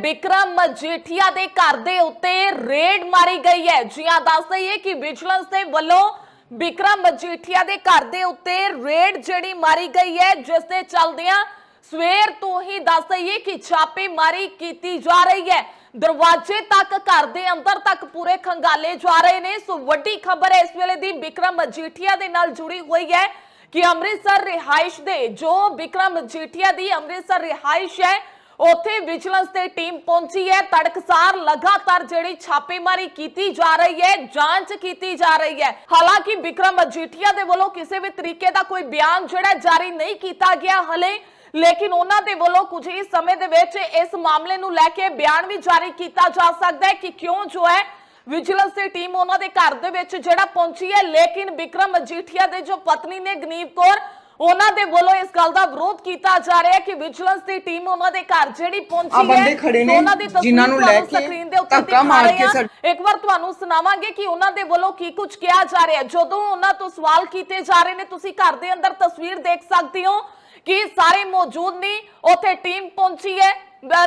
ਵਿਕਰਮ ਮਜੀਠੀਆ ਦੇ ਘਰ ਦੇ ਉੱਤੇ ਰੇਡ ਮਾਰੀ ਗਈ ਹੈ। ਜੀ ਹਾਂ, ਦੱਸ ਦਈਏ ਕਿ ਵਿਜੀਲੈਂਸ ਦੇ ਵੱਲੋਂ ਵਿਕਰਮ ਮਜੀਠੀਆ ਦੇ ਘਰ ਦੇ ਉੱਤੇ ਰੇਡ ਜਿਹੜੀ ਮਾਰੀ ਗਈ ਹੈ, ਜਿਸ ਦੇ ਚੱਲਦਿਆਂ ਸਵੇਰ ਤੋਂ ਹੀ ਦੱਸ ਦਈਏ ਕਿ ਛਾਪੇਮਾਰੀ ਕੀਤੀ ਜਾ ਰਹੀ ਹੈ। ਦਰਵਾਜ਼ੇ ਤੱਕ, ਘਰ ਦੇ ਅੰਦਰ ਤੱਕ ਪੂਰੇ ਖੰਗਾਲੇ ਜਾ ਰਹੇ ਨੇ। ਸੋ ਵੱਡੀ ਖਬਰ ਇਸ ਵੇਲੇ ਦੀ ਵਿਕਰਮ ਮਜੀਠੀਆ ਦੇ ਨਾਲ ਜੁੜੀ ਹੋਈ ਹੈ ਕਿ ਅੰਮ੍ਰਿਤਸਰ ਰਿਹਾਇਸ਼ ਦੇ ਜੋ ਵਿਕਰਮ ਮਜੀਠੀਆ ਦੀ ਅੰਮ੍ਰਿਤਸਰ ਰਿਹਾਇਸ਼ ਹੈ ਉੱਥੇ ਵਿਜੀਲੈਂਸ ਦੀ ਟੀਮ ਪਹੁੰਚੀ ਹੈ। ਤੜਕਸਾਰ ਲਗਾਤਾਰ ਜਿਹੜੀ ਛਾਪੇਮਾਰੀ ਕੀਤੀ ਜਾ ਰਹੀ ਹੈ, ਜਾਂਚ ਕੀਤੀ ਜਾ ਰਹੀ ਹੈ। ਹਾਲਾਂਕਿ ਵਿਕਰਮ ਮਜੀਠੀਆ ਦੇ ਵੱਲੋਂ ਕਿਸੇ ਵੀ ਤਰੀਕੇ ਦਾ ਕੋਈ ਬਿਆਨ ਜਿਹੜਾ ਜਾਰੀ ਨਹੀਂ ਕੀਤਾ ਗਿਆ ਹਲੇ, ਲੇਕਿਨ ਉਹਨਾਂ ਦੇ ਵੱਲੋਂ ਕੁਝ ਹੀ ਸਮੇਂ ਦੇ ਵਿੱਚ ਇਸ ਮਾਮਲੇ ਨੂੰ ਲੈ ਕੇ ਬਿਆਨ ਵੀ ਜਾਰੀ ਕੀਤਾ ਜਾ ਸਕਦਾ ਹੈ ਕਿ ਕਿਉਂ ਜੋ ਹੈ, ਵਿਜੀਲੈਂਸ ਦੀ ਟੀਮ ਉਹਨਾਂ ਦੇ ਘਰ ਦੇ ਵਿੱਚ ਜਿਹੜਾ ਪਹੁੰਚੀ ਹੈ। ਲੇਕਿਨ ਵਿਕਰਮ ਮਜੀਠੀਆ ਦੇ ਜੋ ਪਤਨੀ ਨੇ ਗਨੀਵ ਕੌਰ ਉਹਨਾਂ ਦੇ ਵੱਲੋਂ ਇਸ ਗੱਲ ਦਾ ਵਿਰੋਧ ਕੀਤਾ ਜਾ ਰਿਹਾ ਹੈ ਕਿ ਵਿਜੀਲੈਂਸ ਦੀ ਟੀਮ ਉਹਨਾਂ ਦੇ ਘਰ ਜਿਹੜੀ ਪਹੁੰਚੀ ਹੈ ਬੰਦੇ ਖੜੇ ਨੇ, ਉਹਨਾਂ ਦੀ ਤਸਵੀਰ ਜਿਨ੍ਹਾਂ ਨੂੰ ਲੈ ਕੇ ਸਕਰੀਨ ਦੇ ਉੱਤੇ ਦਿਖਾ ਰਹੇ ਹਾਂ। ਇੱਕ ਵਾਰ ਤੁਹਾਨੂੰ ਸੁਣਾਵਾਂਗੇ ਕਿ ਉਹਨਾਂ ਦੇ ਵੱਲੋਂ ਕੀ ਕੁਝ ਕਿਹਾ ਜਾ ਰਿਹਾ ਜਦੋਂ ਉਹਨਾਂ ਤੋਂ ਸਵਾਲ ਕੀਤੇ ਜਾ ਰਹੇ ਨੇ ਤੁਸੀਂ ਘਰ ਦੇ ਅੰਦਰ ਤਸਵੀਰ ਦੇਖ ਸਕਦੇ ਹੋ ਕਿ ਸਾਰੇ ਮੌਜੂਦ ਨੇ ਉੱਥੇ ਟੀਮ ਪਹੁੰਚੀ ਹੈ।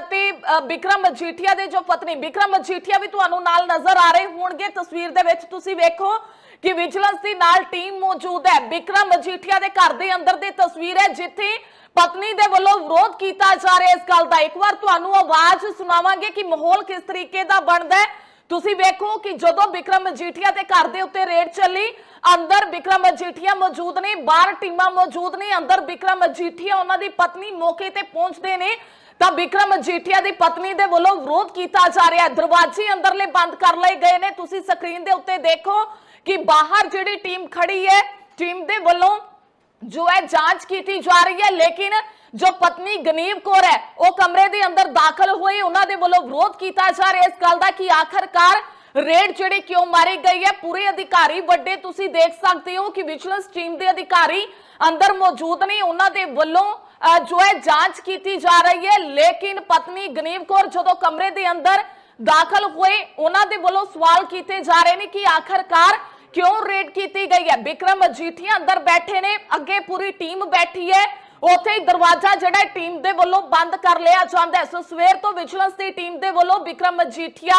ਤੇ ਅਹ ਵਿਕਰਮ ਮਜੀਠੀਆ ਦੇ ਜੋ ਪਤਨੀ ਵਿਕਰਮ ਮਜੀਠੀਆ ਵੀ ਤੁਹਾਨੂੰ ਨਾਲ ਨਜ਼ਰ ਆ ਰਹੇ ਹੋਣਗੇ। ਤਸਵੀਰ ਦੇ ਵਿੱਚ ਤੁਸੀਂ ਵੇਖੋ ਕਿ ਵਿਜੀਲੈਂਸ ਦੀ ਨਾਲ ਟੀਮ ਮੌਜੂਦ ਹੈ। ਬਿਕਰਮ ਮਜੀਠੀਆ ਦੇ ਘਰ ਦੇ ਅੰਦਰ ਦੀ ਤਸਵੀਰ ਹੈ, ਜਿੱਥੇ ਪਤਨੀ ਦੇ ਵੱਲੋਂ ਵਿਰੋਧ ਕੀਤਾ ਜਾ ਰਿਹਾ ਇਸ ਗੱਲ ਦਾ। ਇੱਕ ਵਾਰ ਤੁਹਾਨੂੰ ਆਵਾਜ਼ ਸੁਣਾਵਾਂਗੇ ਕਿ ਮਾਹੌਲ ਕਿਸ ਤਰੀਕੇ ਦਾ ਬਣਦਾ ਹੈ। ਤੁਸੀਂ ਵੇਖੋ ਕਿ ਜਦੋਂ ਵਿਕਰਮ ਮਜੀਠੀਆ ਦੇ ਘਰ ਦੇ ਉੱਤੇ ਰੇਡ ਚੱਲੀ, ਅੰਦਰ ਵਿਕਰਮ ਮਜੀਠੀਆ ਮੌਜੂਦ ਨੇ, ਬਾਹਰ ਟੀਮਾਂ ਮੌਜੂਦ ਨੇ, ਅੰਦਰ ਵਿਕਰਮ ਮਜੀਠੀਆ ਉਹਨਾਂ ਦੀ ਪਤਨੀ ਮੌਕੇ ਤੇ ਪਹੁੰਚਦੇ ਨੇ, ਤਾਂ ਵਿਕਰਮ ਮਜੀਠੀਆ ਦੀ ਪਤਨੀ ਦੇ ਵੱਲੋਂ ਵਿਰੋਧ ਕੀਤਾ ਜਾ ਰਿਹਾ ਦਰਵਾਜ਼ੇ ਅੰਦਰਲੇ ਬੰਦ ਕਰ ਲਏ ਗਏ ਨੇ। ਤੁਸੀਂ ਸਕਰੀਨ ਦੇ ਉੱਤੇ ਦੇਖੋ ਕਿ ਬਾਹਰ ਜਿਹੜੀ ਟੀਮ ਖੜੀ ਹੈ, ਟੀਮ ਦੇ ਵੱਲੋਂ ਜੋ ਹੈ ਜਾਂਚ ਕੀਤੀ ਜਾ ਰਹੀ ਹੈ, ਲੇਕਿਨ ਜੋ ਪਤਨੀ ਗਨੀਵ ਕੌਰ ਹੈ, ਉਹ ਕਮਰੇ ਦੇ ਅੰਦਰ ਦਾਖਲ ਹੋਏ ਉਹਨਾਂ ਦੇ ਵੱਲੋਂ ਵਿਰੋਧ ਕੀਤਾ ਜਾ ਰਿਹਾ ਇਸ ਗੱਲ ਦਾ ਕਿ ਆਖਰਕਾਰ ਰੇਡ ਜਿਹੜੀ ਕਿਉਂ ਮਾਰੀ ਗਈ ਹੈ? ਪੂਰੇ ਅਧਿਕਾਰੀ ਵੱਡੇ ਤੁਸੀਂ ਦੇਖ ਸਕਦੇ ਹੋ ਕਿ ਵਿਜੀਲੈਂਸ ਟੀਮ ਦੇ ਅਧਿਕਾਰੀ ਅੰਦਰ ਮੌਜੂਦ ਨੇ, ਉਹਨਾਂ ਦੇ ਵੱਲੋਂ ਜੋ ਹੈ ਜਾਂਚ ਕੀਤੀ ਜਾ ਰਹੀ ਹੈ। ਲੇਕਿਨ ਪਤਨੀ ਗਨੀਵ ਕੌਰ ਜਦੋਂ ਕਮਰੇ ਦੇ ਅੰਦਰ ਦਾਖਲ ਹੋਏ, ਉਹਨਾਂ ਦੇ ਵੱਲੋਂ ਸਵਾਲ ਕੀਤੇ ਜਾ ਰਹੇ ਨੇ ਕਿ ਆਖਰਕਾਰ ਕਿਉਂ ਰੇਡ ਕੀਤੀ ਗਈ ਹੈ? ਵਿਕਰਮ ਮਜੀਠੀਆ ਅੰਦਰ ਬੈਠੇ ਨੇ, ਅੱਗੇ ਪੂਰੀ ਟੀਮ ਬੈਠੀ ਹੈ। ਉੱਥੇ ਹੀ ਦਰਵਾਜ਼ਾ ਜਿਹੜਾ ਟੀਮ ਦੇ ਵੱਲੋਂ ਬੰਦ ਕਰ ਲਿਆ ਜਾਂਦਾ ਹੈ। ਸੋ ਸਵੇਰ ਤੋਂ ਵਿਜੀਲੈਂਸ ਦੀ ਟੀਮ ਦੇ ਵੱਲੋਂ ਵਿਕਰਮ ਮਜੀਠੀਆ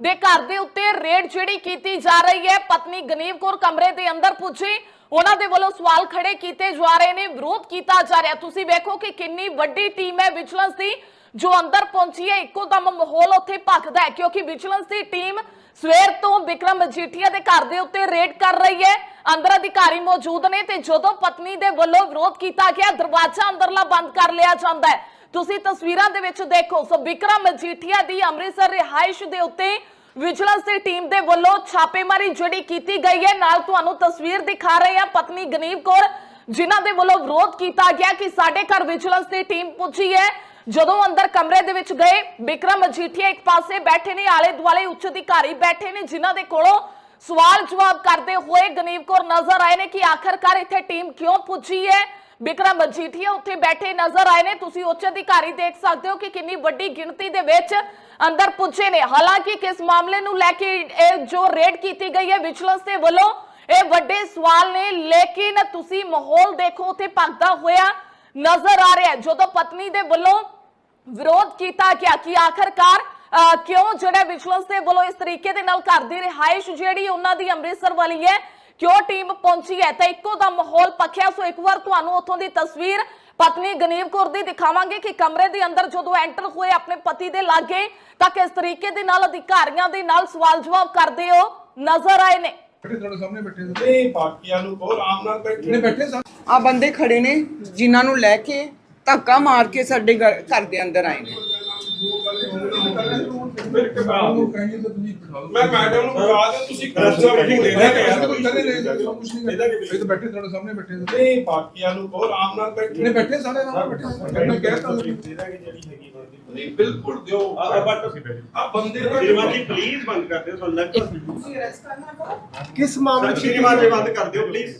ਦੇ ਘਰ ਦੇ ਉੱਤੇ ਰੇਡ ਜਿਹੜੀ ਕੀਤੀ ਜਾ ਰਹੀ ਹੈ। ਪਤਨੀ ਗਨੀਵ ਕੌਰ ਕਮਰੇ ਦੇ ਅੰਦਰ ਪੁੱਜੀ। ਉਹਨਾਂ ਦੇ ਵੱਲੋਂ ਸਵਾਲ ਖੜੇ ਕੀਤੇ ਜਾ ਰਹੇ ਨੇ, ਵਿਰੋਧ ਕੀਤਾ ਜਾ ਰਿਹਾ। ਤੁਸੀਂ ਵੇਖੋ ਕਿ ਕਿੰਨੀ ਵੱਡੀ ਟੀਮ ਹੈ ਵਿਜੀਲੈਂਸ ਦੀ, ਜੋ ਅੰਦਰ ਪਹੁੰਚੀ ਹੈ, ਇੱਕੋ ਦਮ ਮਾਹੌਲ ਉੱਥੇ ਭਖਦਾ ਹੈ, ਕਿਉਂਕਿ ਵਿਜੀਲੈਂਸ ਦੀ ਟੀਮ ਸਵੇਰ ਤੋਂ ਵਿਕਰਮ ਮਜੀਠੀਆ ਦੇ ਘਰ ਦੇ ਉੱਤੇ ਰੇਡ ਕਰ ਰਹੀ ਹੈ। ਅੰਦਰ ਅਧਿਕਾਰੀ ਮੌਜੂਦ ਨੇ ਤੇ ਜਦੋਂ ਪਤਨੀ ਦੇ ਵੱਲੋਂ ਵਿਰੋਧ ਕੀਤਾ ਗਿਆ, ਦਰਵਾਜ਼ਾ ਅੰਦਰਲਾ ਬੰਦ ਕਰ ਲਿਆ ਜਾਂਦਾ ਹੈ। ਤੁਸੀਂ ਤਸਵੀਰਾਂ ਦੇ ਵਿੱਚ ਦੇਖੋ, ਸੋ ਬਿਕਰਮ ਮਜੀਠੀਆ ਦੀ ਅੰਮ੍ਰਿਤਸਰ ਰਿਹਾਇਸ਼ ਦੇ ਉੱਤੇ ਵਿਜੀਲੈਂਸ ਦੀ ਟੀਮ ਦੇ ਵੱਲੋਂ ਛਾਪੇਮਾਰੀ ਜਿਹੜੀ ਕੀਤੀ ਗਈ ਹੈ। ਨਾਲ ਤੁਹਾਨੂੰ ਤਸਵੀਰ ਦਿਖਾ ਰਹੇ ਹਾਂ ਪਤਨੀ ਗਨੀਵ ਕੌਰ, ਜਿਨ੍ਹਾਂ ਦੇ ਵੱਲੋਂ ਵਿਰੋਧ ਕੀਤਾ ਗਿਆ ਕਿ ਸਾਡੇ ਘਰ ਵਿਜੀਲੈਂਸ ਦੀ ਟੀਮ ਪੁੱਜੀ ਹੈ। ਜਦੋਂ ਅੰਦਰ ਕਮਰੇ ਦੇ ਵਿੱਚ ਗਏ, ਬਿਕਰਮ ਮਜੀਠੀਆ ਇੱਕ ਪਾਸੇ ਬੈਠੇ ਨੇ ਆਲੇ ਦੁਆਲੇ ਉੱਚ ਅਧਿਕਾਰੀ ਬੈਠੇ ਨੇ, ਜਿਨ੍ਹਾਂ ਦੇ ਕੋਲੋਂ ਸਵਾਲ ਜਵਾਬ ਕਰਦੇ ਹੋਏ ਗਨੀਵ ਕੌਰ ਨਜ਼ਰ ਆਏ ਨੇ ਕਿ ਆਖਰਕਾਰ ਇੱਥੇ ਟੀਮ ਕਿਉਂ ਪੁੱਜੀ ਹੈ? ਵਿਕਰਮ ਮਜੀਠੀਆ ਉੱਥੇ ਬੈਠੇ ਨਜ਼ਰ ਆਏ ਨੇ। ਤੁਸੀਂ ਉੱਚ ਅਧਿਕਾਰੀ ਦੇਖ ਸਕਦੇ ਹੋ ਕਿ ਕਿੰਨੀ ਵੱਡੀ ਗਿਣਤੀ ਦੇ ਵਿੱਚ ਅੰਦਰ ਪੁੱਜੇ ਨੇ। ਹਾਲਾਂਕਿ ਕਿਸ ਮਾਮਲੇ ਨੂੰ ਲੈ ਕੇ ਇਹ ਜੋ ਰੇਡ ਕੀਤੀ ਗਈ ਹੈ ਵਿਜੀਲੈਂਸ ਦੇ ਵੱਲੋਂ ਇਹ ਵੱਡੇ ਸਵਾਲ ਨੇ। ਲੇਕਿਨ ਤੁਸੀਂ ਮਾਹੌਲ ਦੇਖੋ, ਉੱਥੇ ਭਗਦਾ ਹੋਇਆ ਨਜ਼ਰ ਆ ਰਿਹਾ ਜਦੋਂ ਪਤਨੀ ਦੇ ਵੱਲੋਂ ਵਿਰੋਧ ਕੀਤਾ ਗਿਆ ਕਿ ਆਖਰਕਾਰ ਕਿਉਂ ਜਿਹੜਾ ਵਿਜੀਲੈਂਸ ਦੇ ਵੱਲੋਂ ਇਸ ਤਰੀਕੇ ਦੇ ਨਾਲ ਘਰ ਦੀ ਰਿਹਾਇਸ਼ ਜਿਹੜੀ ਉਹਨਾਂ ਦੀ ਅੰਮ੍ਰਿਤਸਰ ਵਾਲੀ ਹੈ ਕਿਉਂ ਟੀਮ ਪਹੁੰਚੀ ਹੈ? ਤਾਂ ਇੱਕੋ ਦਾ ਮਾਹੌਲ ਪੱਖਿਆ ਸੋ ਇੱਕ ਵਾਰ ਤੁਹਾਨੂੰ ਉੱਥੋਂ ਦੀ ਤਸਵੀਰ ਪਤਨੀ ਗਨੀਵ ਕੌਰ ਦੀ ਦਿਖਾਵਾਂਗੇ ਕਿ ਕਮਰੇ ਦੇ ਅੰਦਰ ਜਦੋਂ ਐਂਟਰ ਹੋਏ ਆਪਣੇ ਪਤੀ ਦੇ ਲਾਗੇ ਤਾਂ ਕਿਸ ਤਰੀਕੇ ਦੇ ਨਾਲ ਅਧਿਕਾਰੀਆਂ ਦੇ ਨਾਲ ਸਵਾਲ ਜਵਾਬ ਕਰਦੇ ਹੋ ਨਜ਼ਰ ਆਏ ਨੇ। ਬੈਠੇ ਤੁਹਾਡੇ ਸਾਹਮਣੇ ਬੈਠੇ ਨੇ। ਨਹੀਂ ਬਾਕੀਆਂ ਨੂੰ ਬਹੁਤ ਆਰਾਮ ਨਾਲ ਬੈਠੇ ਨੇ ਬੈਠੇ ਸਨ। ਆ ਬੰਦੇ ਖੜੇ ਨੇ ਜਿਨ੍ਹਾਂ ਨੂੰ ਲੈ ਕੇ ਧੱਕਾ ਮਾਰ ਕੇ ਸਾਡੇ ਘਰ ਘਰ ਦੇ ਅੰਦਰ ਆਏ ਨੇ। ਫਿਰ ਘਬਰਾ ਉਹ ਕਹਿੰਦੇ ਤਾਂ ਤੁਸੀਂ ਬਿਠਾ ਦਿਓ ਮੈਂ ਮੈਡਮ ਨੂੰ ਬੁਲਾ ਦਿਓ ਤੁਸੀਂ ਕਰਜ਼ਾ ਮੀਟਿੰਗ ਦੇ ਮੈਂ ਰਹੇ ਕਹਿੰਦਾ ਯਾਰ ਕੋਈ ਕਰੇ ਨਹੀਂ ਸਭ ਕੁਝ ਨਹੀਂ ਇਹਦਾ ਕੀ ਇਹ ਤਾਂ ਬੈਠੇ ਤੁਹਾਡੇ ਸਾਹਮਣੇ ਬੈਠੇ ਨੇ। ਨਹੀਂ ਬਾਕੀਆਂ ਨੂੰ ਬਹੁਤ ਆਰਾਮ ਨਾਲ ਬੈਠੇ। ਨੇ ਬੈਠੇ ਸਾਰੇ ਨਾਲ ਬੈਠੇ ਮੈਂ ਕਹਿ ਤਾ ਇਹਦਾ ਕੀ ਜਿਹੜੀ ਹੈਗੀ ਨਹੀਂ ਬਿਲਕੁਲ ਦਿਓ। ਆ ਬਟ ਆ ਬੰਦੇ ਦਾ ਸ਼੍ਰੀਮਾਨ ਜੀ ਪਲੀਜ਼ ਬੰਦ ਕਰ ਦਿਓ ਸਾਨੂੰ ਲੱਗਦਾ ਕਿਸ ਮਾਮਲੇ ਚ ਸ਼੍ਰੀਮਾਨ ਜੀ ਬੰਦ ਕਰ ਦਿਓ ਪਲੀਜ਼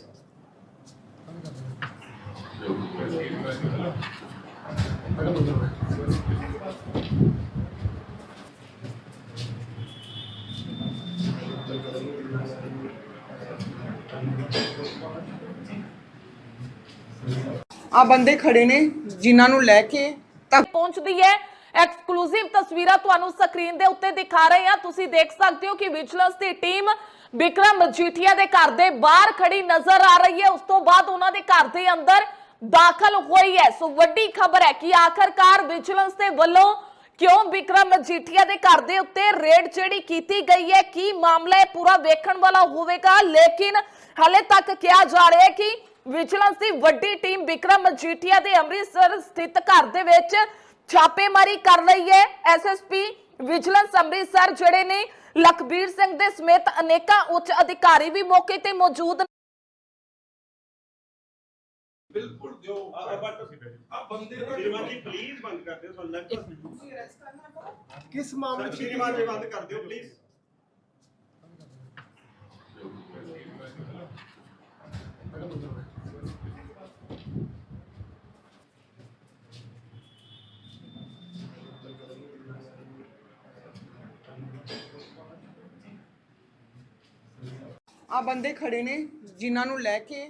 ਆ ਬੰਦੇ ਖੜੇ ਨੇ, ਜਿਨ੍ਹਾਂ ਨੂੰ ਲੈ ਕੇ ਤੱਕ ਪਹੁੰਚਦੀ ਹੈ। ਐਕਸਕਲੂਸਿਵ ਤਸਵੀਰਾਂ ਤੁਹਾਨੂੰ ਸਕਰੀਨ ਦੇ ਉੱਤੇ ਦਿਖਾ ਰਹੇ ਹਾਂ। ਤੁਸੀਂ ਦੇਖ ਸਕਦੇ ਹੋ ਕਿ ਵਿਜੀਲੈਂਸ ਦੀ ਟੀਮ ਵਿਕਰਮ ਮਜੀਠੀਆ ਦੇ ਘਰ ਦੇ ਬਾਹਰ ਖੜੀ ਨਜ਼ਰ ਆ ਰਹੀ ਹੈ। ਉਸ ਤੋਂ ਬਾਅਦ ਉਹਨਾਂ ਦੇ ਘਰ ਦੇ ਅੰਦਰ ਦਾਖਲ ਹੋਈ ਹੈ। ਸੋ ਵੱਡੀ ਖਬਰ ਹੈ ਕਿ ਆਖਰਕਾਰ ਵਿਜੀਲੈਂਸ ਦੇ ਵੱਲੋਂ ਕਿਉਂ ਵਿਕਰਮ ਮਜੀਠੀਆ ਦੇ ਘਰ ਦੇ ਉੱਤੇ ਰੇਡ ਜਿਹੜੀ ਕੀਤੀ ਗਈ ਹੈ, ਕੀ ਮਾਮਲਾ ਹੈ ਪੂਰਾ ਵੇਖਣ ਵਾਲਾ ਹੋਵੇਗਾ? ਲੇਕਿਨ ਹਾਲੇ ਤੱਕ ਕਿਹਾ ਜਾ ਰਿਹਾ ਹੈ ਕਿ ਵਿਜੀਲੈਂਸ ਦੀ ਵੱਡੀ ਟੀਮ ਵਿਕਰਮ ਮਜੀਠੀਆ ਦੇ ਅੰਮ੍ਰਿਤਸਰ ਸਥਿਤ ਘਰ ਦੇ ਵਿੱਚ ਛਾਪੇਮਾਰੀ ਕਰ ਰਹੀ ਹੈ। ਐਸਐਸਪੀ ਵਿਜੀਲੈਂਸ ਅੰਮ੍ਰਿਤਸਰ ਜਿਹੜੇ ਨੇ ਲਖਬੀਰ ਸਿੰਘ ਦੇ ਸਮੇਤ ਅਨੇਕਾਂ ਉੱਚ ਅਧਿਕਾਰੀ ਵੀ ਮੌਕੇ ਤੇ ਮੌਜੂਦ ਬਿਲਕੁਲ ਦਿਓ ਆ ਬਟ ਆ ਬੰਦੇ ਦਾ ਸ਼੍ਰੀਮਾਨ ਪਲੀਜ਼ ਬੰਦ ਕਰ ਦਿਓ ਤੁਹਾਨੂੰ ਲੱਗਦਾ ਕਿਸ ਮਾਮਲੇ ਚ? ਸ਼੍ਰੀਮਾਨ ਜੀ ਬੰਦ ਕਰ ਦਿਓ ਪਲੀਜ਼ ਆ ਬੰਦੇ ਖੜੇ ਨੇ ਜਿਨ੍ਹਾਂ ਨੂੰ ਲੈ ਕੇ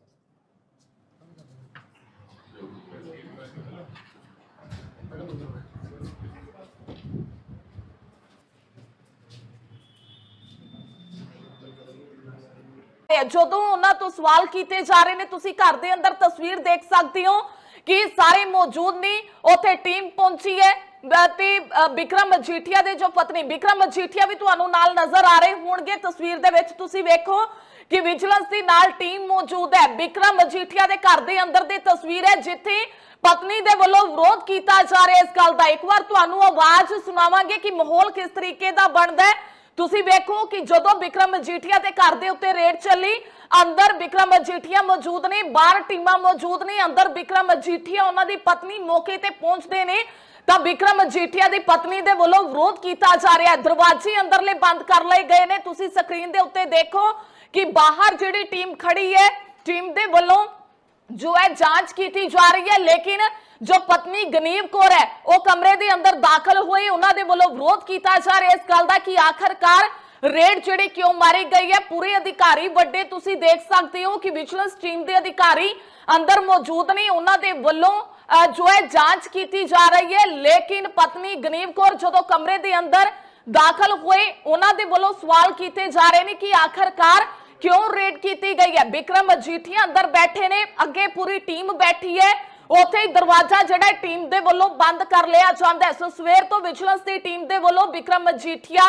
ਹੈ। ਜਦੋਂ ਉਹਨਾਂ ਤੋਂ ਸਵਾਲ ਕੀਤੇ ਜਾ ਰਹੇ ਨੇ, ਤੁਸੀਂ ਘਰ ਦੇ ਅੰਦਰ ਤਸਵੀਰ ਦੇਖ ਸਕਦੇ ਹੋ ਕਿ ਸਾਰੇ ਮੌਜੂਦ ਨੇ, ਉੱਥੇ ਟੀਮ ਪਹੁੰਚੀ ਹੈ। ਤੇ ਵਿਕਰਮ ਮਜੀਠੀਆ ਦੇ ਜੋ ਪਤਨੀ ਵਿਕਰਮ ਮਜੀਠੀਆ ਵੀ ਤੁਹਾਨੂੰ ਨਾਲ ਨਜ਼ਰ ਆ ਰਹੇ ਹੋਣਗੇ ਤਸਵੀਰ ਦੇ ਵਿੱਚ। ਤੁਸੀਂ ਵੇਖੋ ਕਿ ਵਿਜੀਲੈਂਸ ਦੀ ਨਾਲ ਟੀਮ ਮੌਜੂਦ ਹੈ। ਵਿਕਰਮ ਮਜੀਠੀਆ ਦੇ ਘਰ ਦੇ ਅੰਦਰ ਦੀ ਤਸਵੀਰ ਹੈ, ਜਿੱਥੇ ਪਤਨੀ ਦੇ ਵੱਲੋਂ ਵਿਰੋਧ ਕੀਤਾ ਜਾ ਰਿਹਾ ਇਸ ਗੱਲ ਦਾ। ਇੱਕ ਵਾਰ ਤੁਹਾਨੂੰ ਆਵਾਜ਼ ਸੁਣਾਵਾਂਗੇ ਕਿ ਮਾਹੌਲ ਕਿਸ ਤਰੀਕੇ ਦਾ ਬਣਦਾ ਹੈ। ਤੁਸੀਂ ਵੇਖੋ ਕਿ ਜਦੋਂ ਵਿਕਰਮ ਮਜੀਠੀਆ ਦੇ ਘਰ ਦੇ ਉੱਤੇ ਰੇਡ ਚੱਲੀ, ਅੰਦਰ ਵਿਕਰਮ ਮਜੀਠੀਆ ਮੌਜੂਦ ਨੇ, ਬਾਹਰ ਟੀਮਾਂ ਮੌਜੂਦ ਨੇ, ਅੰਦਰ ਵਿਕਰਮ ਮਜੀਠੀਆ ਉਹਨਾਂ ਦੀ ਪਤਨੀ ਮੌਕੇ ਤੇ ਪਹੁੰਚਦੇ ਨੇ, ਤਾਂ ਵਿਕਰਮ ਮਜੀਠੀਆ ਦੀ ਪਤਨੀ ਦੇ ਵੱਲੋਂ ਵਿਰੋਧ ਕੀਤਾ ਜਾ ਰਿਹਾ ਹੈ। ਦਰਵਾਜ਼ੇ ਅੰਦਰਲੇ ਬੰਦ ਕਰ ਲਏ ਗਏ ਨੇ। ਤੁਸੀਂ ਸਕਰੀਨ ਦੇ ਉੱਤੇ ਦੇਖੋ ਕਿ ਬਾਹਰ ਜਿਹੜੀ ਟੀਮ ਖੜੀ ਹੈ, ਟੀਮ ਦੇ ਵੱਲੋਂ ਜੋ ਹੈ ਜਾਂਚ ਕੀਤੀ ਜਾ ਰਹੀ ਹੈ, ਲੇਕਿਨ ਜੋ ਪਤਨੀ ਗਨੀਵ ਕੌਰ ਹੈ, ਉਹ ਕਮਰੇ ਦੇ ਅੰਦਰ ਦਾਖਲ ਹੋਏ ਉਹਨਾਂ ਦੇ ਵੱਲੋਂ ਵਿਰੋਧ ਕੀਤਾ ਜਾ ਰਿਹਾ ਇਸ ਗੱਲ ਦਾ ਕਿ ਆਖਰਕਾਰ ਰੇਡ ਜਿਹੜੀ ਕਿਉਂ ਮਾਰੀ ਗਈ ਹੈ? ਪੂਰੇ ਅਧਿਕਾਰੀ ਵੱਡੇ ਤੁਸੀਂ ਦੇਖ ਸਕਦੇ ਹੋ ਕਿ ਵਿਜੀਲੈਂਸ ਟੀਮ ਦੇ ਅਧਿਕਾਰੀ ਅੰਦਰ ਮੌਜੂਦ ਨੇ। ਉਹਨਾਂ ਦੇ ਵੱਲੋਂ ਜੋ ਹੈ ਜਾਂਚ ਕੀਤੀ ਜਾ ਰਹੀ ਹੈ, ਲੇਕਿਨ ਪਤਨੀ ਗਨੀਵ ਕੌਰ ਜਦੋਂ ਕਮਰੇ ਦੇ ਅੰਦਰ ਦਾਖਲ ਹੋਏ, ਉਹਨਾਂ ਦੇ ਵੱਲੋਂ ਸਵਾਲ ਕੀਤੇ ਜਾ ਰਹੇ ਨੇ ਕਿ ਆਖਰਕਾਰ ਕਿਉਂ ਰੇਡ ਕੀਤੀ ਗਈ ਹੈ? ਵਿਕਰਮ ਮਜੀਠੀਆ ਅੰਦਰ ਬੈਠੇ ਨੇ, ਅੱਗੇ ਪੂਰੀ ਟੀਮ ਬੈਠੀ ਹੈ। ਉੱਥੇ ਹੀ ਦਰਵਾਜ਼ਾ ਜਿਹੜਾ ਟੀਮ ਦੇ ਵੱਲੋਂ ਬੰਦ ਕਰ ਲਿਆ ਜਾਂਦਾ ਹੈ। ਸੋ ਸਵੇਰ ਤੋਂ ਵਿਜੀਲੈਂਸ ਦੀ ਟੀਮ ਦੇ ਵੱਲੋਂ ਵਿਕਰਮ ਮਜੀਠੀਆ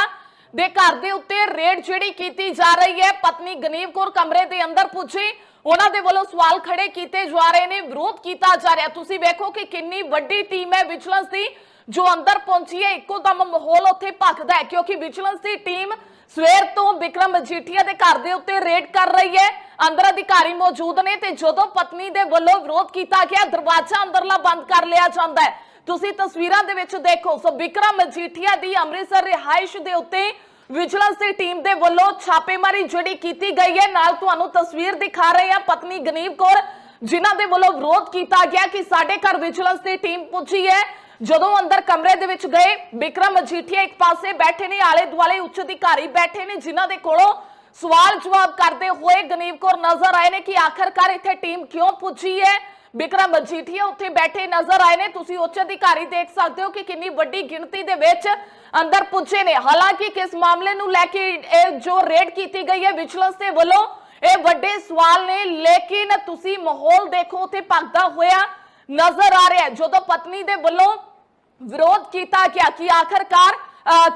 ਦੇ ਘਰ ਦੇ ਉੱਤੇ ਰੇਡ ਜਿਹੜੀ ਕੀਤੀ ਜਾ ਰਹੀ ਹੈ। ਪਤਨੀ ਗਨੀਵ ਕੌਰ ਕਮਰੇ ਦੇ ਅੰਦਰ ਪੁੱਜੀ। ਉਹਨਾਂ ਦੇ ਵੱਲੋਂ ਸਵਾਲ ਖੜੇ ਕੀਤੇ ਜਾ ਰਹੇ ਨੇ, ਵਿਰੋਧ ਕੀਤਾ ਜਾ ਰਿਹਾ। ਤੁਸੀਂ ਵੇਖੋ ਕਿ ਕਿੰਨੀ ਵੱਡੀ ਟੀਮ ਹੈ ਵਿਜੀਲੈਂਸ ਦੀ। ਜੋ ਅੰਦਰ ਪਹੁੰਚੀ ਹੈ, ਇੱਕੋ ਦਮ ਮਾਹੌਲ ਉੱਥੇ ਭਖਦਾ ਹੈ, ਕਿਉਂਕਿ ਵਿਜੀਲੈਂਸ ਦੀ ਟੀਮ ਸਵੇਰ ਤੋਂ ਵਿਕਰਮ ਮਜੀਠੀਆ ਦੇ ਘਰ ਦੇ ਉੱਤੇ ਰੇਡ ਕਰ ਰਹੀ ਹੈ। ਅੰਦਰ ਅਧਿਕਾਰੀ ਮੌਜੂਦ ਨੇ ਤੇ ਜਦੋਂ ਪਤਨੀ ਦੇ ਵੱਲੋਂ ਵਿਰੋਧ ਕੀਤਾ ਗਿਆ, ਦਰਵਾਜ਼ਾ ਅੰਦਰਲਾ ਬੰਦ ਕਰ ਲਿਆ ਜਾਂਦਾ ਹੈ। ਤੁਸੀਂ ਤਸਵੀਰਾਂ ਦੇ ਵਿੱਚ ਦੇਖੋ, ਸੋ ਵਿਕਰਮ ਮਜੀਠੀਆ ਦੀ ਅੰਮ੍ਰਿਤਸਰ ਰਿਹਾਇਸ਼ ਦੇ ਉੱਤੇ ਵਿਜੀਲੈਂਸ ਦੀ ਟੀਮ ਦੇ ਵੱਲੋਂ ਛਾਪੇਮਾਰੀ ਜਿਹੜੀ ਕੀਤੀ ਗਈ ਹੈ, ਨਾਲ ਤੁਹਾਨੂੰ ਤਸਵੀਰ ਦਿਖਾ ਰਹੇ ਹਾਂ ਪਤਨੀ ਗਨੀਵ ਕੌਰ, ਜਿਨ੍ਹਾਂ ਦੇ ਵੱਲੋਂ ਵਿਰੋਧ ਕੀਤਾ ਗਿਆ ਕਿ ਸਾਡੇ ਘਰ ਵਿਜੀਲੈਂਸ ਦੀ ਟੀਮ ਪੁੱਜੀ ਹੈ। ਜਦੋਂ ਅੰਦਰ ਕਮਰੇ ਦੇ ਵਿੱਚ ਗਏ, ਬਿਕਰਮ ਮਜੀਠੀਆ ਇੱਕ ਪਾਸੇ ਬੈਠੇ ਨੇ ਆਲੇ ਦੁਆਲੇ ਉੱਚ ਅਧਿਕਾਰੀ ਬੈਠੇ ਨੇ, ਜਿਨ੍ਹਾਂ ਦੇ ਕੋਲੋਂ ਸਵਾਲ ਜਵਾਬ ਕਰਦੇ ਹੋਏ ਗਨੀਵ ਕੌਰ ਨਜ਼ਰ ਆਏ ਨੇ ਕਿ ਆਖਰਕਾਰ ਇੱਥੇ ਟੀਮ ਕਿਉਂ ਪੁੱਜੀ ਹੈ? ਵਿਕਰਮ ਮਜੀਠੀਆ ਉੱਥੇ ਬੈਠੇ ਨਜ਼ਰ ਆਏ ਨੇ। ਤੁਸੀਂ ਉੱਚ ਅਧਿਕਾਰੀ ਦੇਖ ਸਕਦੇ ਹੋ ਕਿ ਕਿੰਨੀ ਵੱਡੀ ਗਿਣਤੀ ਦੇ ਵਿੱਚ ਅੰਦਰ ਪੁੱਜੇ ਨੇ। ਹਾਲਾਂਕਿ ਕਿਸ ਮਾਮਲੇ ਨੂੰ ਲੈ ਕੇ ਇਹ ਜੋ ਰੇਡ ਕੀਤੀ ਗਈ ਹੈ, ਵਿਜੀਲੈਂਸ ਦੇ ਵੱਲੋਂ ਇਹ ਵੱਡੇ ਸਵਾਲ ਨੇ। ਲੇਕਿਨ ਤੁਸੀਂ ਮਾਹੌਲ ਦੇਖੋ, ਉੱਥੇ ਭਗਦਾ ਹੋਇਆ ਨਜ਼ਰ ਆ ਰਿਹਾ ਜਦੋਂ ਪਤਨੀ ਦੇ ਵੱਲੋਂ ਵਿਰੋਧ ਕੀਤਾ ਗਿਆ ਕਿ ਆਖਰਕਾਰ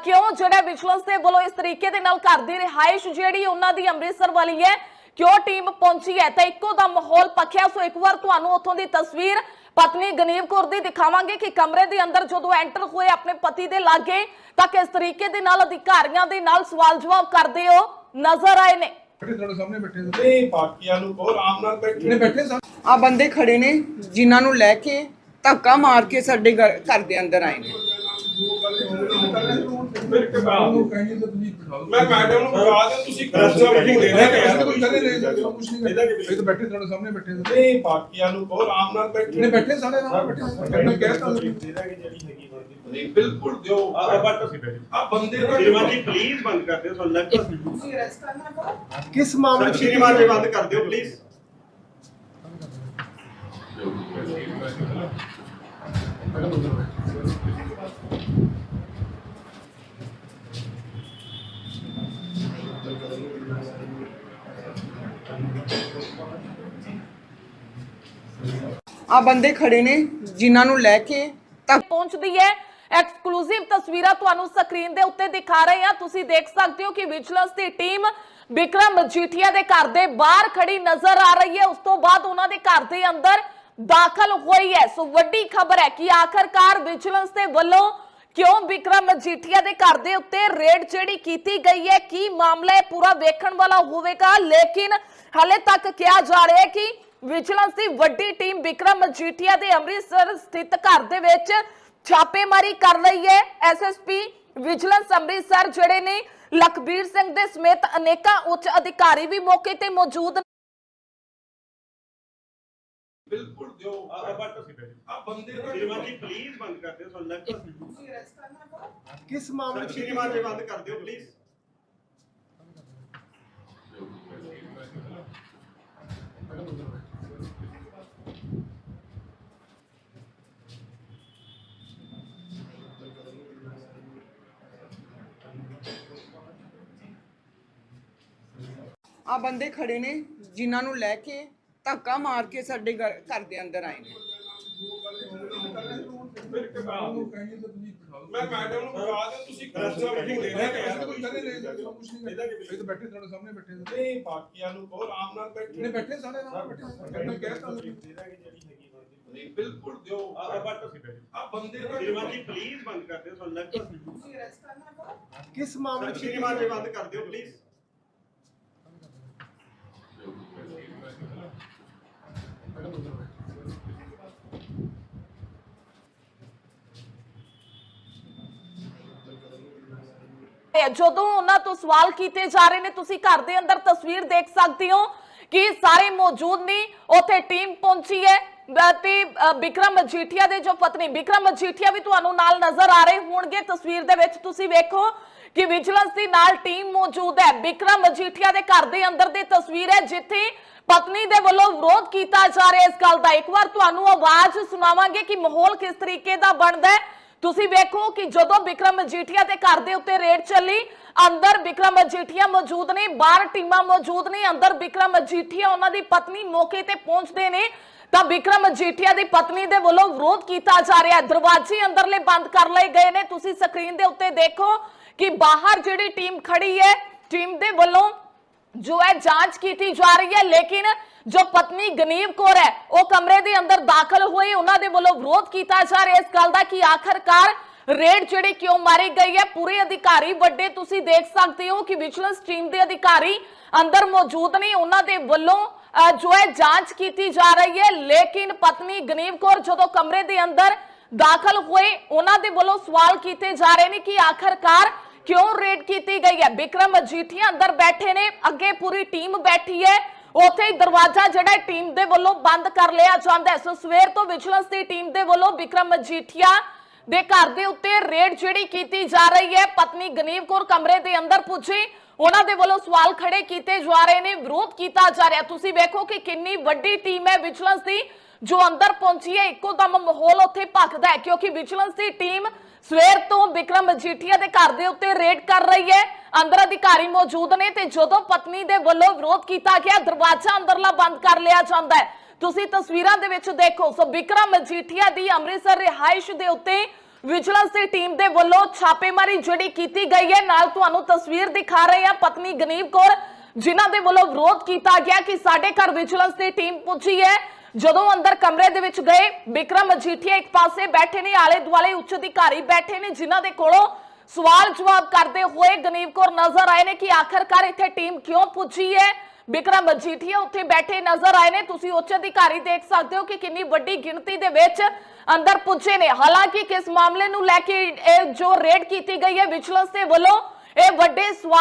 ਕਿਉਂ ਜਿਹੜਾ ਵਿਜੀਲੈਂਸ ਦੇ ਵੱਲੋਂ ਇਸ ਤਰੀਕੇ ਦੇ ਨਾਲ ਘਰ ਦੀ ਰਿਹਾਇਸ਼ ਜਿਹੜੀ ਉਹਨਾਂ ਦੀ ਅੰਮ੍ਰਿਤਸਰ ਵਾਲੀ ਹੈ ਕਿਉਂ ਟੀਮ ਪਹੁੰਚੀ ਹੈ? ਤਾਂ ਇੱਕੋ ਦਾ ਮਾਹੌਲ ਪੱਖਿਆ ਸੋ ਇੱਕ ਵਾਰ ਤੁਹਾਨੂੰ ਉੱਥੋਂ ਦੀ ਤਸਵੀਰ ਪਤਨੀ ਗਨੀਵ ਕੌਰ ਦੀ ਦਿਖਾਵਾਂਗੇ ਕਿ ਕਮਰੇ ਦੇ ਅੰਦਰ ਜਦੋਂ ਐਂਟਰ ਹੋਏ ਆਪਣੇ ਪਤੀ ਦੇ ਲਾਗੇ ਤਾਂ ਕਿਸ ਤਰੀਕੇ ਦੇ ਨਾਲ ਅਧਿਕਾਰੀਆਂ ਦੇ ਨਾਲ ਸਵਾਲ ਜਵਾਬ ਕਰਦੇ ਹੋ ਨਜ਼ਰ ਆਏ ਨੇ। ਬੈਠੇ ਤੁਹਾਡੇ ਸਾਹਮਣੇ ਬੈਠੇ ਨੇ। ਨਹੀਂ ਬਾਕੀਆਂ ਨੂੰ ਬਹੁਤ ਆਰਾਮ ਨਾਲ ਬੈਠੇ ਨੇ ਬੈਠੇ ਸਾਰੇ ਆ ਬੰਦੇ ਖੜੇ ਨੇ ਜਿਨ੍ਹਾਂ ਨੂੰ ਲੈ ਕੇ ਧੱਕਾ ਮਾਰ ਕੇ ਸਾਡੇ ਘਰ ਘਰ ਦੇ ਅੰਦਰ ਆਏ ਨੇ। ਮੈਂ ਮੈਡਮ ਬੁਲਾ ਤੁਸੀਂ ਮੀਟਿੰਗ ਦੇ ਰਹੇ ਇਹ ਤਾਂ ਬੈਠੇ ਤੁਹਾਡੇ ਸਾਹਮਣੇ ਬੈਠੇ ਨਹੀਂ ਬਾਕੀਆਂ ਬਹੁਤ ਨਾਲ ਬੈਠੇ। ਨੇ ਬੈਠੇ ਸਾਡੇ ਨਾਲ ਬੈਠੇ ਮੈਂ ਕਹਿ ਤਾ ਨਹੀਂ ਬਿਲਕੁਲ ਦਿਓ। ਆ ਬਟ ਆ ਬੰਦੇ ਦਾ ਸ਼੍ਰੀਮਾਨ ਜੀ ਪਲੀਜ਼ ਬੰਦ ਕਰ ਦਿਓ ਸਾਨੂੰ ਲੱਗਦਾ ਤੁਸੀਂ ਅਰੈਸਟ ਕਰਨਾ ਕੋ ਕਿਸ ਮਾਮਲੇ ਸਰ ਸ਼੍ਰੀਮਾਨ ਜੀ ਬੰਦ ਕਰ ਦਿਓ ਪਲੀਜ਼ ਆ ਬੰਦੇ ਖੜੇ ਨੇ, ਜਿਨ੍ਹਾਂ ਨੂੰ ਲੈ ਕੇ ਤੱਕ ਪਹੁੰਚਦੀ ਹੈ। ਐਕਸਕਲੂਸਿਵ ਤਸਵੀਰਾਂ ਤੁਹਾਨੂੰ ਸਕਰੀਨ ਦੇ ਉੱਤੇ ਦਿਖਾ ਰਹੇ ਹਾਂ। ਤੁਸੀਂ ਦੇਖ ਸਕਦੇ ਹੋ ਕਿ ਵਿਜੀਲੈਂਸ ਦੀ ਟੀਮ ਵਿਕਰਮ ਮਜੀਠੀਆ ਦੇ ਘਰ ਦੇ ਬਾਹਰ ਖੜੀ ਨਜ਼ਰ ਆ ਰਹੀ ਹੈ। ਉਸ ਤੋਂ ਬਾਅਦ ਉਹਨਾਂ ਦੇ ਘਰ ਦੇ ਅੰਦਰ ਦਾਖਲ ਹੋਈ ਹੈ। ਸੋ ਵੱਡੀ ਖਬਰ ਹੈ ਕਿ ਆਖਰਕਾਰ ਵਿਜੀਲੈਂਸ ਦੇ ਵੱਲੋਂ ਕਿਉਂ ਵਿਕਰਮ ਮਜੀਠੀਆ ਦੇ ਘਰ ਦੇ ਉੱਤੇ ਰੇਡ ਜਿਹੜੀ ਕੀਤੀ ਗਈ ਹੈ, ਕੀ ਮਾਮਲਾ ਹੈ ਪੂਰਾ ਵੇਖਣ ਵਾਲਾ ਹੋਵੇਗਾ? ਲੇਕਿਨ ਹਾਲੇ ਤੱਕ ਕਿਹਾ ਜਾ ਰਿਹਾ ਹੈ ਕਿ ਵਿਜੀਲੈਂਸ ਦੀ ਵੱਡੀ ਟੀਮ ਵਿਕਰਮ ਮਜੀਠੀਆ ਦੇ ਅੰਮ੍ਰਿਤਸਰ ਸਥਿਤ ਘਰ ਦੇ ਵਿੱਚ ਛਾਪੇਮਾਰੀ ਕਰ ਰਹੀ ਹੈ। ਐਸਐਸਪੀ ਵਿਜੀਲੈਂਸ ਅੰਮ੍ਰਿਤਸਰ ਜਿਹੜੇ ਨੇ, ਲਖਬੀਰ ਸਿੰਘ ਦੇ ਸਮੇਤ ਅਨੇਕਾਂ ਉੱਚ ਅਧਿਕਾਰੀ ਵੀ ਮੌਕੇ ਤੇ ਮੌਜੂਦ ਬਿਲਕੁਲ ਦਿਓ ਆ ਬਟ ਆ ਬੰਦੇ ਦਾ ਸ਼੍ਰੀਮਾਨ ਜੀ ਪਲੀਜ਼ ਬੰਦ ਕਰ ਦਿਓ ਸਾਨੂੰ ਲੱਗਦਾ ਤੁਸੀਂ ਅਰੈਸਟ ਕਰਨਾ ਕੋ ਕਿਸ ਮਾਮਲੇ ਸਰ ਸ਼੍ਰੀਮਾਨ ਜੀ ਬੰਦ ਕਰ ਦਿਓ ਪਲੀਜ਼ ਆ ਬੰਦੇ ਖੜੇ ਨੇ ਜਿਨ੍ਹਾਂ ਨੂੰ ਲੈ ਕੇ ਧੱਕਾ ਮਾਰ ਕੇ ਸਾਡੇ ਘਰ ਘਰ ਦੇ ਅੰਦਰ ਆਏ ਨੇ। ਮੈਂ ਮੈਡਮ ਨੂੰ ਬੁਲਾ ਦਿਓ ਤੁਸੀਂ ਪ੍ਰੈਸ ਮੀਟਿੰਗ ਦੇ ਰਹੇ ਨਹੀਂ ਸਭ ਕੁਝ ਨਹੀਂ ਕਰਦੇ ਇਹ ਤਾਂ ਬੈਠੇ ਤੁਹਾਡੇ ਸਾਹਮਣੇ ਬੈਠੇ ਨੇ। ਨਹੀਂ ਬਾਕੀਆਂ ਨੂੰ ਬਹੁਤ ਆਰਾਮ ਨਾਲ ਬੈਠੇ। ਨੇ ਬੈਠੇ ਸਾਡੇ ਨਾਲ ਬੈਠੇ ਮੈਂ ਕਹਿ ਤਾ ਨਹੀਂ ਬਿਲਕੁਲ ਦਿਓ। ਆ ਬਟ ਆ ਬੰਦੇ ਦਾ ਸ਼੍ਰੀਮਾਨ ਜੀ ਪਲੀਜ਼ ਬੰਦ ਕਰ ਦਿਓ ਸਾਨੂੰ ਲੱਗਦਾ ਤੁਸੀਂ ਅਰੈਸਟ ਕਰਨਾ ਕਿਸ ਮਾਮਲੇ ਸਰ ਸ਼੍ਰੀਮਾਨ ਜੀ ਬੰਦ ਕਰ ਦਿਓ ਪਲੀਜ਼ ਜਦੋਂ ਉਹਨਾਂ ਤੋਂ ਸਵਾਲ ਕੀਤੇ ਜਾ ਰਹੇ ਨੇ, ਤੁਸੀਂ ਘਰ ਦੇ ਅੰਦਰ ਤਸਵੀਰ ਦੇਖ ਸਕਦੇ ਹੋ ਕਿ ਸਾਰੇ ਮੌਜੂਦ ਨੇ, ਉੱਥੇ ਟੀਮ ਪਹੁੰਚੀ ਹੈ। ਤੇ ਅ, ਮਜੀਠੀਆ ਦੇ ਜੋ ਪਤਨੀ ਬਿਕਰਮ ਮਜੀਠੀਆ ਵੀ ਤੁਹਾਨੂੰ ਨਾਲ ਨਜ਼ਰ ਆ ਰਹੇ ਹੋਣਗੇ। ਤਸਵੀਰ ਦੇ ਵਿੱਚ ਤੁਸੀਂ ਵੇਖੋ ਕਿ ਵਿਜੀਲੈਂਸ ਦੀ ਨਾਲ ਟੀਮ ਮੌਜੂਦ ਹੈ। ਵਿਕਰਮ ਮਜੀਠੀਆ ਦੇ ਘਰ ਦੇ ਅੰਦਰ ਦੀ ਤਸਵੀਰ ਹੈ ਜਿੱਥੇ ਪਤਨੀ ਦੇ ਵੱਲੋਂ ਵਿਰੋਧ ਕੀਤਾ ਜਾ ਰਿਹਾ ਇਸ ਗੱਲ ਦਾ। ਇੱਕ ਵਾਰ ਤੁਹਾਨੂੰ ਆਵਾਜ਼ ਸੁਣਾਵਾਂਗੇ ਕਿ ਮਾਹੌਲ ਕਿਸ ਤਰੀਕੇ ਦਾ ਬਣਦਾ ਹੈ। ਤੁਸੀਂ ਵੇਖੋ ਕਿ ਜਦੋਂ ਵਿਕਰਮ ਮਜੀਠੀਆ ਦੇ ਘਰ ਦੇ ਉੱਤੇ ਰੇਡ ਚੱਲੀ ਅੰਦਰ ਵਿਕਰਮ ਮਜੀਠੀਆ ਮੌਜੂਦ ਨੇ ਬਾਹਰ ਟੀਮਾਂ ਮੌਜੂਦ ਨੇ ਅੰਦਰ ਵਿਕਰਮ ਮਜੀਠੀਆ ਉਹਨਾਂ ਦੀ ਪਤਨੀ ਮੌਕੇ ਤੇ ਪਹੁੰਚਦੇ ਨੇ। ਤਾਂ ਵਿਕਰਮ ਮਜੀਠੀਆ ਦੀ ਪਤਨੀ ਦੇ ਵੱਲੋਂ ਵਿਰੋਧ ਕੀਤਾ ਜਾ ਰਿਹਾ ਹੈ। ਦਰਵਾਜ਼ੇ ਅੰਦਰਲੇ ਬੰਦ ਕਰ ਲਏ ਗਏ ਨੇ। ਤੁਸੀਂ ਸਕਰੀਨ ਦੇ ਉੱਤੇ ਦੇਖੋ ਕਿ ਬਾਹਰ ਜਿਹੜੀ ਟੀਮ ਖੜੀ ਹੈ, ਟੀਮ ਦੇ ਵੱਲੋਂ ਜੋ ਹੈ ਜਾਂਚ ਕੀਤੀ ਜਾ ਰਹੀ ਹੈ। ਲੇਕਿਨ ਜੋ ਪਤਨੀ ਗਨੀਵ ਕੌਰ ਹੈ, ਉਹ ਕਮਰੇ ਦੇ ਅੰਦਰ ਦਾਖਲ ਹੋਏ ਉਹਨਾਂ ਦੇ ਵੱਲੋਂ ਵਿਰੋਧ ਕੀਤਾ ਜਾ ਰਿਹਾ ਇਸ ਗੱਲ ਦਾ ਕਿ ਆਖਰਕਾਰ ਰੇਡ ਜਿਹੜੀ ਕਿਉਂ ਮਾਰੀ ਗਈ ਹੈ? ਪੂਰੇ ਅਧਿਕਾਰੀ ਵੱਡੇ ਤੁਸੀਂ ਦੇਖ ਸਕਦੇ ਹੋ ਕਿ ਵਿਜੀਲੈਂਸ ਟੀਮ ਦੇ ਅਧਿਕਾਰੀ ਅੰਦਰ ਮੌਜੂਦ ਨੇ। ਉਹਨਾਂ ਦੇ ਵੱਲੋਂ ਜੋ ਹੈ ਜਾਂਚ ਕੀਤੀ ਜਾ ਰਹੀ ਹੈ, ਲੇਕਿਨ ਪਤਨੀ ਗਨੀਵ ਕੌਰ ਜਦੋਂ ਕਮਰੇ ਦੇ ਅੰਦਰ ਦਾਖਲ ਹੋਏ, ਉਹਨਾਂ ਦੇ ਵੱਲੋਂ ਸਵਾਲ ਕੀਤੇ ਜਾ ਰਹੇ ਨੇ ਕਿ ਆਖਰਕਾਰ ਕਿਉਂ ਰੇਡ ਕੀਤੀ ਗਈ ਹੈ? ਵਿਕਰਮ ਮਜੀਠੀਆ ਅੰਦਰ ਬੈਠੇ ਨੇ, ਅੱਗੇ ਪੂਰੀ ਟੀਮ ਬੈਠੀ ਹੈ। ਉੱਥੇ ਦਰਵਾਜ਼ਾ ਜਿਹੜਾ ਟੀਮ ਦੇ ਵੱਲੋਂ ਬੰਦ ਕਰ ਲਿਆ ਜਾਂਦਾ ਹੈ। ਸੋ ਸਵੇਰ ਤੋਂ ਵਿਜੀਲੈਂਸ ਦੀ ਟੀਮ ਦੇ ਵੱਲੋਂ ਵਿਕਰਮ ਮਜੀਠੀਆ ਦੇ ਘਰ ਦੇ ਉੱਤੇ ਰੇਡ ਜਿਹੜੀ ਕੀਤੀ ਜਾ ਰਹੀ ਹੈ। ਪਤਨੀ ਗਨੀਵ ਕੌਰ ਕਮਰੇ ਦੇ ਅੰਦਰ ਪੁੱਜੀ। ਉਹਨਾਂ ਦੇ ਵੱਲੋਂ ਸਵਾਲ ਖੜੇ ਕੀਤੇ ਜਾ ਰਹੇ ਨੇ, ਵਿਰੋਧ ਕੀਤਾ ਜਾ ਰਿਹਾ। ਤੁਸੀਂ ਵੇਖੋ ਕਿ ਕਿੰਨੀ ਵੱਡੀ ਟੀਮ ਹੈ ਵਿਜੀਲੈਂਸ ਦੀ, ਜੋ ਅੰਦਰ ਪਹੁੰਚੀ ਹੈ। ਇੱਕੋ ਦਮ ਮਾਹੌਲ ਉੱਥੇ ਭਖਦਾ ਹੈ, ਕਿਉਂਕਿ ਵਿਜੀਲੈਂਸ ਦੀ ਟੀਮ ਸਵੇਰ ਤੋਂ ਵਿਕਰਮ ਮਜੀਠੀਆ ਦੇ ਘਰ ਦੇ ਉੱਤੇ ਰੇਡ ਕਰ ਰਹੀ ਹੈ। ਅੰਦਰ ਅਧਿਕਾਰੀ ਮੌਜੂਦ ਨੇ ਤੇ ਜਦੋਂ ਪਤਨੀ ਦੇ ਵੱਲੋਂ ਵਿਰੋਧ ਕੀਤਾ ਗਿਆ, ਦਰਵਾਜ਼ਾ ਅੰਦਰਲਾ ਬੰਦ ਕਰ ਲਿਆ ਜਾਂਦਾ ਹੈ। ਤੁਸੀਂ ਤਸਵੀਰਾਂ ਦੇ ਵਿੱਚ ਦੇਖੋ, ਸੋ ਵਿਕਰਮ ਮਜੀਠੀਆ ਦੀ ਅੰਮ੍ਰਿਤਸਰ ਰਿਹਾਇਸ਼ ਦੇ ਉੱਤੇ ਵਿਜੀਲੈਂਸ ਦੀ ਟੀਮ ਦੇ ਵੱਲੋਂ ਛਾਪੇਮਾਰੀ ਜਿਹੜੀ ਕੀਤੀ ਗਈ ਹੈ, ਨਾਲ ਤੁਹਾਨੂੰ ਤਸਵੀਰ ਦਿਖਾ ਰਹੇ ਹਾਂ ਪਤਨੀ ਗਨੀਵ ਕੌਰ, ਜਿਨ੍ਹਾਂ ਦੇ ਵੱਲੋਂ ਵਿਰੋਧ ਕੀਤਾ ਗਿਆ ਕਿ ਸਾਡੇ ਘਰ ਵਿਜੀਲੈਂਸ ਦੀ ਟੀਮ ਪੁੱਜੀ ਹੈ। ਜਦੋਂ ਅੰਦਰ ਕਮਰੇ ਦੇ ਵਿੱਚ ਗਏ ਵਿਕਰਮ ਮਜੀਠੀਆ ਇੱਕ ਪਾਸੇ ਬੈਠੇ ਨੇ ਆਲੇ ਦੁਆਲੇ ਉੱਚ ਅਧਿਕਾਰੀ ਬੈਠੇ ਨੇ, ਜਿਨ੍ਹਾਂ ਦੇ ਕੋਲੋਂ ਸਵਾਲ ਜਵਾਬ ਕਰਦੇ ਹੋਏ ਗਨੀਵ ਕੌਰ ਨਜ਼ਰ ਆਏ ਨੇ ਕਿ ਆਖਰਕਾਰ ਇੱਥੇ ਟੀਮ ਕਿਉਂ ਪੁੱਜੀ ਹੈ? ਵਿਕਰਮ ਮਜੀਠੀਆ ਉੱਥੇ ਬੈਠੇ ਨਜ਼ਰ ਆਏ ਨੇ। ਤੁਸੀਂ ਉੱਚ ਅਧਿਕਾਰੀ ਦੇਖ ਸਕਦੇ ਹੋ ਕਿ ਕਿੰਨੀ ਵੱਡੀ ਗਿਣਤੀ ਦੇ ਵਿੱਚ ਅੰਦਰ ਪੁੱਜੇ ਨੇ। ਹਾਲਾਂਕਿ ਕਿਸ ਮਾਮਲੇ ਨੂੰ ਲੈ ਕੇ ਇਹ ਜੋ ਰੇਡ ਕੀਤੀ ਗਈ ਹੈ ਵਿਜੀਲੈਂਸ ਦੇ ਵੱਲੋਂ ਇਹ ਵੱਡੇ ਸਵਾਲ